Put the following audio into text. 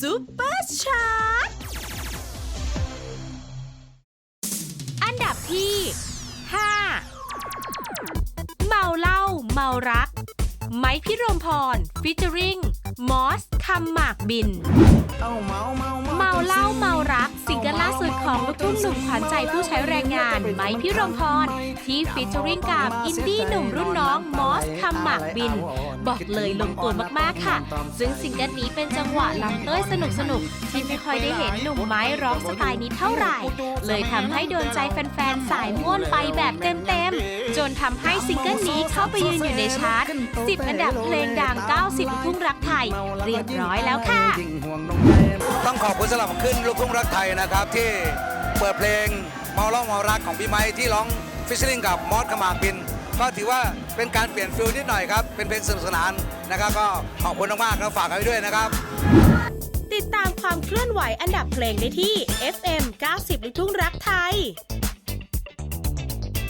ซุปเปอร์ชาร์ตอันดับที่ 5 เมาเหล้าเมารัก ไม้พิรมพร ฟิชเจอริง มอส คำหมากบิน เมาเหล้าเมารักซิงเกิลล่าสุดของลูกทุ่งหนุ่มขวัญใจผู้ใช้แรงงาน ไม้พิรมพร ที่ฟิชเจอริงกับอินดี้หนุ่มรุ่นน้องมอสคำห มากบิน บอกเลยลงตัวมากๆค่ะ ซึ่งซิงเกิลนี้เป็นจังหวะลำเต้ยสนุกๆที่ไม่ค่อยได้เห็นหนุ่มไม้ร้องสไตล์นี้เท่าไหร่ เลยทำให้โดนใจแฟนๆ สายม่วนไปแบบเต็มๆ จนทำให้ซิงเกิลนี้เข้าไปยืนอยู่ในชาร์ต10 อันดับเพลงดัง 90 ลูกทุ่งรักไทย เรียบร้อยแล้วค่ะ ต้องขอบคุณสำหรับขึ้นลูกทุ่งรักไทยนะครับที่เปิดเพลงเมาเล่าเมารักของพี่ไม้ที่ร้องฟิชชิ่งกับมอสขมากบิน ก็ถือว่าเป็นการเปลี่ยนฟิลนิดหน่อยครับ เป็นเพลงสนุกสนานนะครับ ก็ขอบคุณมากๆแล้วฝากกันไว้ด้วยนะครับ ติดตามความเคลื่อนไหวอันดับเพลงได้ที่ FM 90ลูกทุ่งรักไทย